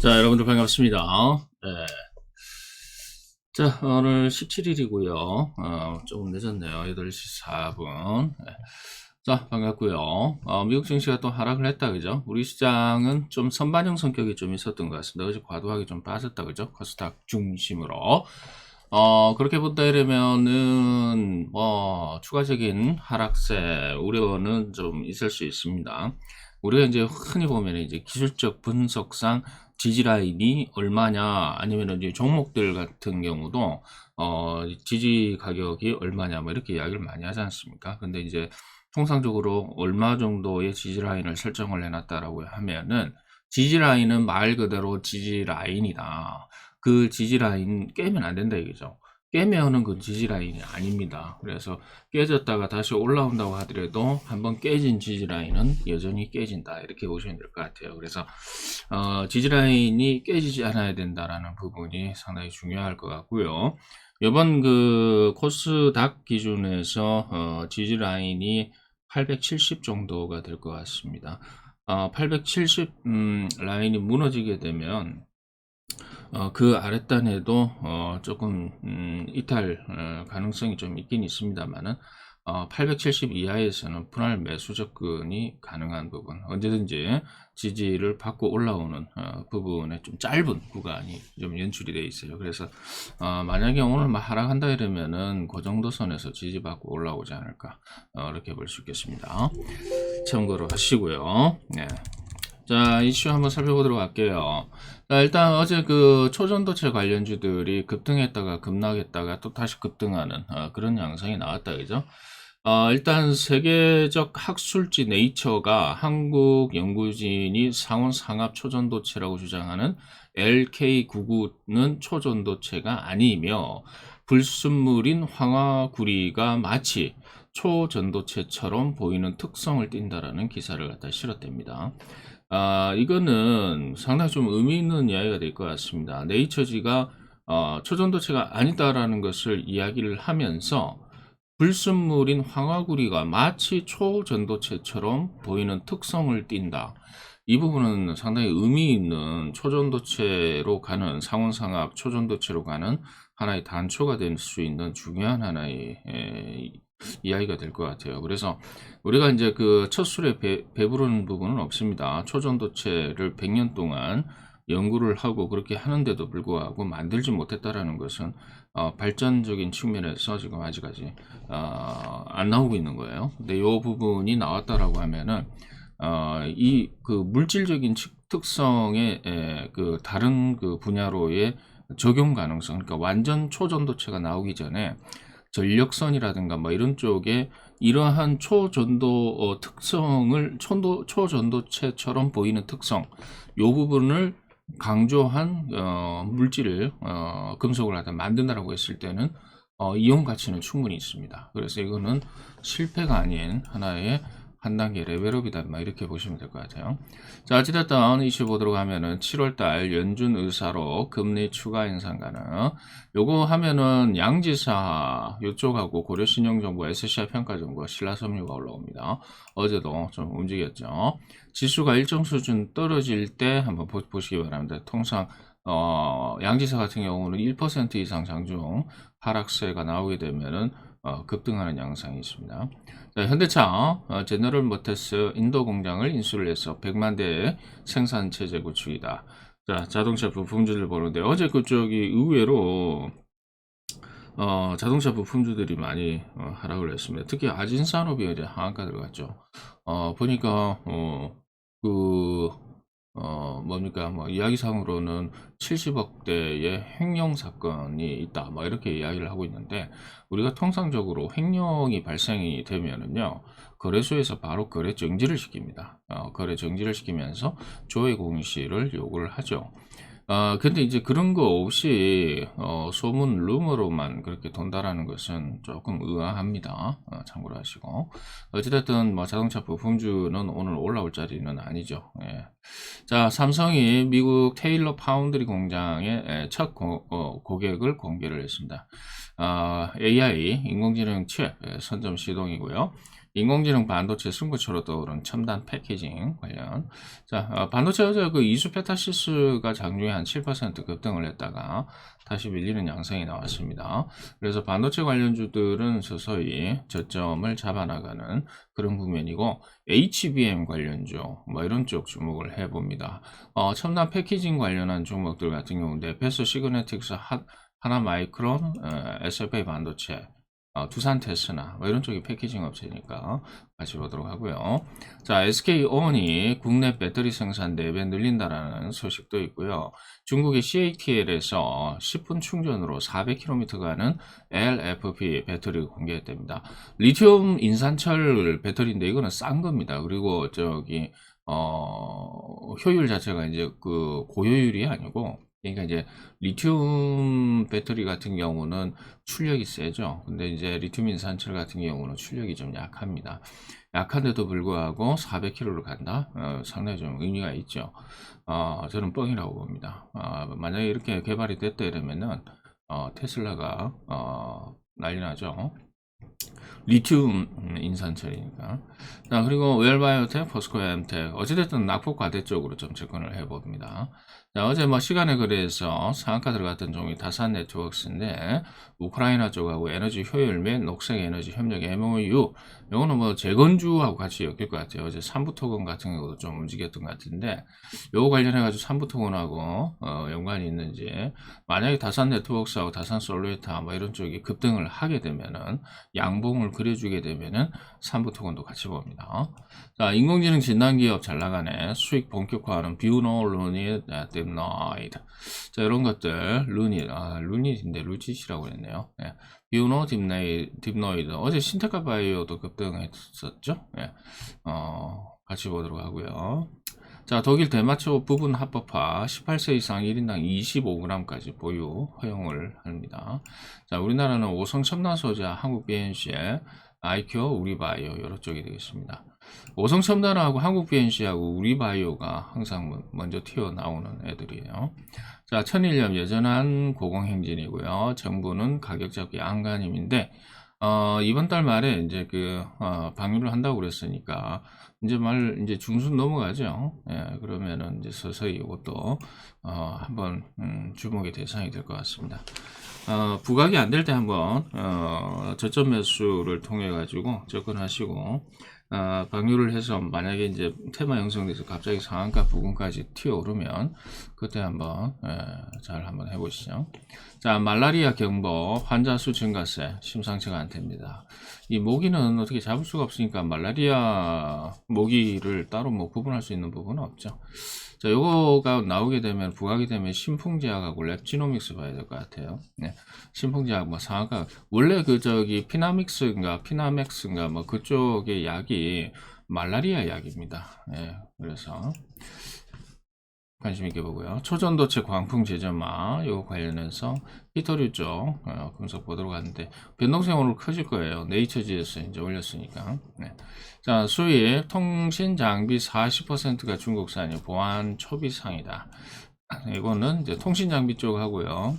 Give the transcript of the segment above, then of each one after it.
자, 여러분들 반갑습니다. 네. 자, 오늘 17일이고요. 어, 조금 늦었네요. 8시 4분. 네. 자, 반갑고요. 어, 미국 증시가 또 하락을 했다, 그죠? 우리 시장은 좀 선반영 성격이 좀 있었던 것 같습니다. 어제 과도하게 좀 빠졌다, 그죠? 코스닥 중심으로. 어, 그렇게 본다 이러면은, 뭐, 추가적인 하락세 우려는 좀 있을 수 있습니다. 우리가 이제 흔히 보면 이제 기술적 분석상 지지 라인이 얼마냐 아니면 이제 종목들 같은 경우도 어 지지 가격이 얼마냐 뭐 이렇게 이야기를 많이 하지 않습니까? 근데 이제 통상적으로 얼마 정도의 지지 라인을 설정을 해놨다라고 하면은 지지 라인은 말 그대로 지지 라인이다. 그 지지 라인 깨면 안 된다 이거죠. 깨면은 그 지지라인이 아닙니다. 그래서 깨졌다가 다시 올라온다고 하더라도 한번 깨진 지지라인은 여전히 깨진다. 이렇게 보시면 될 것 같아요. 그래서 어, 지지라인이 깨지지 않아야 된다라는 부분이 상당히 중요할 것 같고요. 이번 그 코스닥 기준에서 어, 지지라인이 870 정도가 될 것 같습니다. 어, 870 음, 라인이 무너지게 되면 어, 그 아랫단에도 어, 조금 음, 이탈 어, 가능성이 좀 있긴 있습니다만은 어, 870 이하에서는 분할 매수 접근이 가능한 부분 언제든지 지지를 받고 올라오는 어, 부분에 좀 짧은 구간이 좀 연출이 되어 있어요. 그래서 어, 만약에 오늘 막 하락한다 이러면은 그 정도 선에서 지지받고 올라오지 않을까 어, 이렇게 볼 수 있겠습니다. 참고로 하시고요. 네. 자, 이슈 한번 살펴보도록 할게요. 자, 일단 어제 그 초전도체 관련주들이 급등했다가 급락했다가 또 다시 급등하는 어, 그런 양상이 나왔다, 그죠? 어, 일단 세계적 학술지 네이처가 한국 연구진이 상온 상압 초전도체라고 주장하는 LK99는 초전도체가 아니며 불순물인 황화구리가 마치 초전도체처럼 보이는 특성을 띈다라는 기사를 갖다 실었답니다. 아, 이거는 상당히 좀 의미 있는 이야기가 될 것 같습니다. 네이처지가 어, 초전도체가 아니다라는 것을 이야기를 하면서 불순물인 황화구리가 마치 초전도체처럼 보이는 특성을 띈다. 이 부분은 상당히 의미 있는 초전도체로 가는 상온상압 초전도체로 가는 하나의 단초가 될 수 있는 중요한 하나의 에, 이야기가 될 것 같아요. 그래서 우리가 이제 그 첫 술에 배, 배부르는 부분은 없습니다. 초전도체를 100년 동안 연구를 하고 그렇게 하는데도 불구하고 만들지 못했다라는 것은 어, 발전적인 측면에서 지금 아직까지 어, 안 나오고 있는 거예요. 근데 이 부분이 나왔다라고 하면은 어, 이 그 물질적인 특성의 에, 그 다른 그 분야로의 적용 가능성, 그러니까 완전 초전도체가 나오기 전에 전력선이라든가 뭐 이런 쪽에 이러한 초전도 어, 특성을 초도, 초전도체처럼 보이는 특성 요 부분을 강조한 어, 물질을 어, 금속을 하다 만든다라고 했을 때는 어, 이용 가치는 충분히 있습니다. 그래서 이거는 실패가 아닌 하나의 한 단계 레벨업이다. 막 이렇게 보시면 될 것 같아요. 자, 어찌됐든 이슈 보도록 하면은 7월달 연준 의사로 금리 추가 인상 가능. 요거 하면은 양지사 요쪽하고 고려신용정보, SCI 평가정보, 신라섬유가 올라옵니다. 어제도 좀 움직였죠. 지수가 일정 수준 떨어질 때 한번 보, 시기 바랍니다. 통상 어, 양지사 같은 경우는 1% 이상 장중 하락세가 나오게 되면은 어, 급등하는 양상이 있습니다. 자, 현대차 어, 제너럴 모터스 인도 공장을 인수를 해서 100만 대 생산 체제 구축이다. 자, 자동차 부품주를 보는데 어제 그쪽이 의외로 어, 자동차 부품주들이 많이 어, 하락을 했습니다. 특히 아진 산업이 이제 하한가 들어갔죠. 어, 보니까 어, 그 어, 뭡니까, 뭐, 이야기상으로는 70억대의 횡령 사건이 있다, 뭐, 이렇게 이야기를 하고 있는데, 우리가 통상적으로 횡령이 발생이 되면은요, 거래소에서 바로 거래 정지를 시킵니다. 어, 거래 정지를 시키면서 조회 공시를 요구를 하죠. 어, 근데 이제 그런 거 없이, 어, 소문, 루머로만 그렇게 돈다라는 것은 조금 의아합니다. 어, 참고로 하시고. 어찌됐든, 뭐, 자동차 부품주는 오늘 올라올 자리는 아니죠. 예. 자, 삼성이 미국 테일러 파운드리 공장의 예, 첫 고, 어, 고객을 공개를 했습니다. 어, AI, 인공지능 칩 예, 선점 시동이고요. 인공지능 반도체 승부처로 떠오른 첨단 패키징 관련. 자, 어, 반도체 어제 그 이수 페타시스가 장중에 한 7% 급등을 했다가 다시 밀리는 양상이 나왔습니다. 그래서 반도체 관련주들은 서서히 저점을 잡아나가는 그런 국면이고 HBM 관련주 뭐 이런 쪽 주목을 해봅니다. 어, 첨단 패키징 관련한 종목들 같은 경우인데 베스 시그네틱스 하, 하나 마이크론, 어, SFA 반도체 어, 두산 테스나 뭐 이런 쪽이 패키징 업체니까 같이 보도록 하고요. 자, SK 온이 국내 배터리 생산 4배 늘린다라는 소식도 있고요. 중국의 CATL에서 10분 충전으로 400km 가는 LFP 배터리를 공개했답니다. 리튬 인산철 배터리인데 이거는 싼 겁니다. 그리고 저기 어, 효율 자체가 이제 그 고효율이 아니고 그러니까 이제 리튬 배터리 같은 경우는 출력이 세죠. 근데 이제 리튬 인산철 같은 경우는 출력이 좀 약합니다. 약한데도 불구하고 400km를 간다? 어, 상당히 좀 의미가 있죠. 어, 저는 뻥이라고 봅니다. 어, 만약에 이렇게 개발이 됐다 이러면은 어, 테슬라가 어, 난리 나죠. 리튬 인산철이니까. 자, 그리고 웰바이오텍, 포스코 엠텍, 어찌됐든 낙폭 과대 쪽으로 좀 접근을 해봅니다. 자, 어제 뭐 시간에 그래서 상한가 들어갔던 종이 다산 네트워크스인데, 우크라이나 쪽하고 에너지 효율 및 녹색 에너지 협력 MOU, 요거는 뭐 재건주하고 같이 엮일 것 같아요. 어제 삼부토건 같은 경우도 좀 움직였던 것 같은데, 요거 관련해 가지고 삼부토건하고, 어, 연관이 있는지, 만약에 다산 네트워크스하고 다산 솔루에타 뭐 이런 쪽이 급등을 하게 되면은, 양봉을 그려주게 되면은, 삼부토건도 같이 봅니다. 자, 인공지능 진단 기업 잘 나가네. 수익 본격화하는 뷰노, 루 닛, 딥노이드. 자, 이런 것들, 루닛, 아, 루닛인데 루짓이라고 그랬네요. 예. 뷰노, 딥네이, 딥노이드. 어제 신테카 바이오도 급등했었죠. 예. 어, 같이 보도록 하고요. 자, 독일 대마초 부분 합법화 18세 이상 1인당 25g까지 보유 허용을 합니다. 자, 우리나라는 오성 첨단 소자 한국 BNC의 아이큐, 우리바이오 여러 쪽이 되겠습니다. 오성 첨단하고 한국 BNC하고 우리 바이오가 항상 먼저 튀어나오는 애들이에요. 자, 천일염 여전한 고공행진이고요. 정부는 가격 잡기 안간힘인데 어, 이번 달 말에 이제 그 어, 방류를 한다고 그랬으니까 이제 말 이제 중순 넘어가죠. 예, 그러면은 이제 서서히 이것도 어, 한번 음, 주목의 대상이 될 것 같습니다. 어, 부각이 안 될 때 한번 어, 저점 매수를 통해 가지고 접근하시고 어, 방류를 해서 만약에 이제 테마 형성돼서 갑자기 상한가 부근까지 튀어오르면 그때 한번 예, 잘 한번 해보시죠. 자 말라리아 경보 환자 수 증가세 심상치가 않답니다. 이 모기는 어떻게 잡을 수가 없으니까 말라리아 모기를 따로 뭐 구분할 수 있는 부분은 없죠. 자, 요거가 나오게 되면 부각이 되면 신풍제약하고 랩지노믹스 봐야 될 것 같아요. 네. 신풍제약 뭐 상하가 원래 그 저기 피나믹스인가 피나맥스인가 뭐 그쪽의 약이 말라리아 약입니다. 네. 그래서 관심 있게 보고요. 초전도체 광풍 제점화 요 관련해서 히터류 쪽 어, 분석 보도록 하는데 변동성 오늘 커질 거예요. 네이처지에서 이제 올렸으니까. 네. 자 수입 통신 장비 40%가 중국산이 보안 초비상이다. 이거는 이제 통신 장비 쪽 하고요.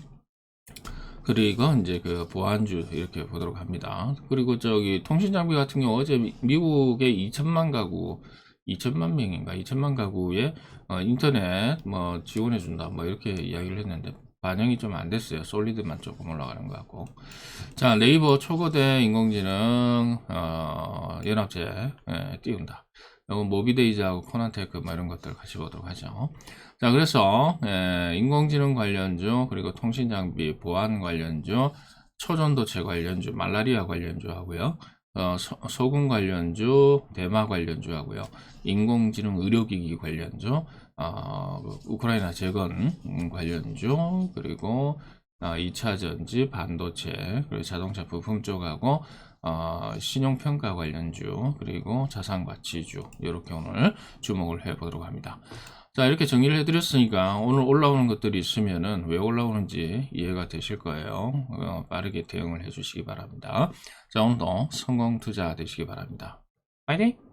그리고 이제 그 보안주 이렇게 보도록 합니다. 그리고 저기 통신 장비 같은 경우 어제 미- 미국의 2천만 가구 2천만 명인가 2천만 가구에 어, 인터넷 뭐 지원해 준다 뭐 이렇게 이야기를 했는데 반영이 좀 안 됐어요. 솔리드만 조금 올라가는 것 같고. 자 네이버 초거대 인공지능 어, 연합체 예, 띄운다. 이거 모비데이즈하고 코난테크 뭐 이런 것들 같이 보도록 하죠. 자 그래서 예, 인공지능 관련주 그리고 통신 장비 보안 관련주 초전도체 관련주 말라리아 관련주 하고요. 어, 소, 소금 관련주, 대마 관련주 하고요. 인공지능 의료기기 관련주, 어, 그 우크라이나 재건 음, 관련주, 그리고 어, 2차 전지, 반도체, 그리고 자동차 부품 쪽하고 어, 신용평가 관련주, 그리고 자산가치주 이렇게 오늘 주목을 해보도록 합니다. 자 이렇게 정리를 해드렸으니까 오늘 올라오는 것들이 있으면은 왜 올라오는지 이해가 되실 거예요. 어, 빠르게 대응을 해주시기 바랍니다. 자 오늘도 성공 투자 되시기 바랍니다. 파이팅!